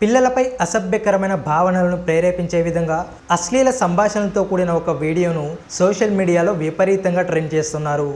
పిల్లలపై అసభ్యకరమైన భావనలను ప్రేరేపించే విధంగా అశ్లీల సంభాషణలతో కూడిన ఒక వీడియోను సోషల్ మీడియాలో విపరీతంగా ట్రెండ్ చేస్తున్నారు.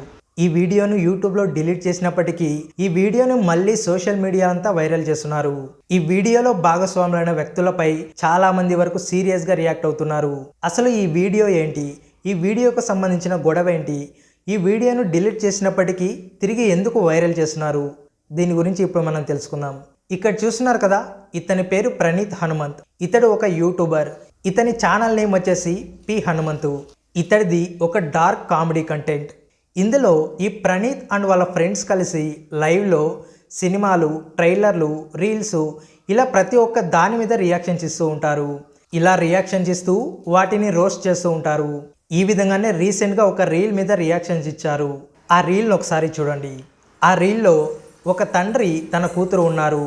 ఈ వీడియోను యూట్యూబ్లో డిలీట్ చేసినప్పటికీ ఈ వీడియోను మళ్ళీ సోషల్ మీడియా అంతా వైరల్ చేస్తున్నారు. ఈ వీడియోలో భాగస్వాములైన వ్యక్తులపై చాలా మంది వరకు సీరియస్గా రియాక్ట్ అవుతున్నారు. అసలు ఈ వీడియో ఏంటి? ఈ వీడియోకు సంబంధించిన గొడవ ఏంటి? ఈ వీడియోను డిలీట్ చేసినప్పటికీ తిరిగి ఎందుకు వైరల్ చేస్తున్నారు? దీని గురించి ఇప్పుడు మనం తెలుసుకుందాం. ఇక్కడ చూస్తున్నారు కదా ఇతని పేరు ప్రణీత్ హనుమంత్. ఇతడు ఒక యూట్యూబర్. ఇతని ఛానల్ నేమ్ వచ్చేసి పి హనుమంతు. ఇతడిది ఒక డార్క్ కామెడీ కంటెంట్. ఇందులో ఈ ప్రణీత్ అండ్ వాళ్ళ ఫ్రెండ్స్ కలిసి లైవ్లో సినిమాలు ట్రైలర్లు రీల్స్ ఇలా ప్రతి ఒక్క దాని మీద రియాక్షన్స్ ఇస్తూ ఉంటారు. ఇలా రియాక్షన్స్ ఇస్తూ వాటిని రోస్ట్ చేస్తూ ఉంటారు. ఈ విధంగానే రీసెంట్గా ఒక రీల్ మీద రియాక్షన్స్ ఇచ్చారు. ఆ రీల్ని ఒకసారి చూడండి. ఆ రీల్లో ఒక తండ్రి తన కూతురు ఉన్నారు.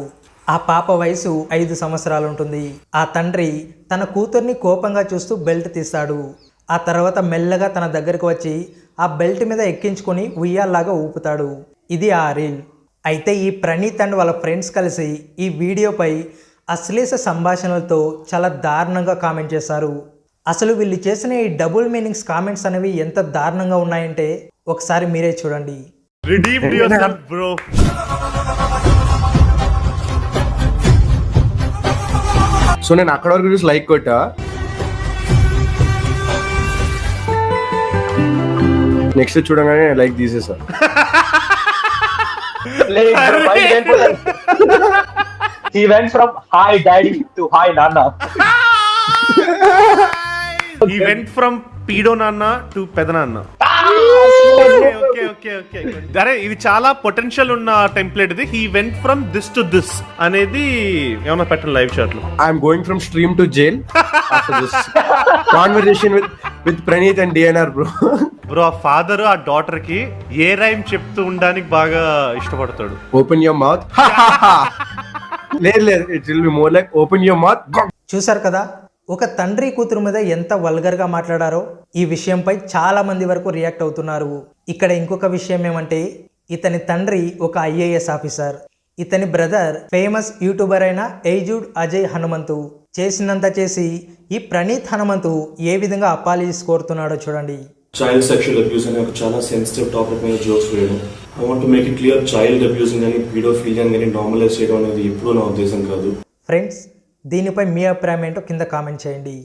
ఆ పాప వయసు ఐదు సంవత్సరాలు ఉంటుంది ఆ తండ్రి తన కూతుర్ని కోపంగా చూస్తూ బెల్ట్ తీస్తాడు. ఆ తర్వాత మెల్లగా తన దగ్గరకు వచ్చి ఆ బెల్ట్ మీద ఎక్కించుకొని ఉయ్యాల్లాగా ఊపుతాడు. ఇది ఆ రీల్ అయితే ఈ ప్రణీత్ అండ్ వాళ్ళ ఫ్రెండ్స్ కలిసి ఈ వీడియోపై అశ్లీష సంభాషణలతో చాలా దారుణంగా కామెంట్ చేశారు. అసలు వీళ్ళు చేసిన ఈ డబుల్ మీనింగ్స్ కామెంట్స్ అనేవి ఎంత దారుణంగా ఉన్నాయంటే ఒకసారి మీరే చూడండి. Redeemed yourself, bro. సో నేను అక్కడ వరకు చూసి లైక్ కొట్టా నెక్స్ట్ చూడగానే లైక్ తీసేసా he went from hi daddy to hi nana. He went from పీడో నాన్న టు పెదనాన్న అరే ఇది చాలా పొటెన్షియల్ ఉన్న టెంప్లెట్ ఇది. He went from this to this అనేది ఏమన్నా పెట్టండి లైవ్ షాట్లో. I'm going from stream to jail after this conversation with with Praneeth and DNR bro bro ఆ ఫాదర్ ఆ డాటర్కి ఏ రైమ్ చెప్తూ ఉండడానికి బాగా ఇష్టపడతాడు. ఓపెన్ యువర్ మౌత్ లేదు లేదు it will be more like open your mouth చూశారు కదా? ఒక తండ్రి కూతురు మీద ఎంత వల్గర్గా మాట్లాడారో ఈ విషయంపై చాలా మంది వరకు రియాక్ట్ అవుతున్నారు. ఇక్కడ ఇంకొక విషయం ఏమంటే ఇతని తండ్రి ఒక ఐఏఎస్ ఆఫీసర్. ఇతని బ్రదర్ ఫేమస్ యూట్యూబర్ అయిన ఏజుడ్ అజయ్ హనుమంతు. చేసినంత చేసి ఈ ప్రణీత్ హనుమంతు ఏ విధంగా అపాలజీస్ కోరుతున్నాడో చూడండి. చైల్డ్ సెక్షువల్ అబ్యూస్ అనే ఒక చాలా సెన్సిటివ్ టాపిక్ మీద జోక్స్ వేయడం. I want make it clear child abusing కానీ పీడోఫీలియన్ కానీ నార్మలైజ్ చేయడం అనేది ఎప్పుడూ నా ఉద్దేశం కాదు. ఫ్రెండ్స్ దీనిపై మీ అభిప్రాయం ఏంటో కింద కామెంట్ చేయండి.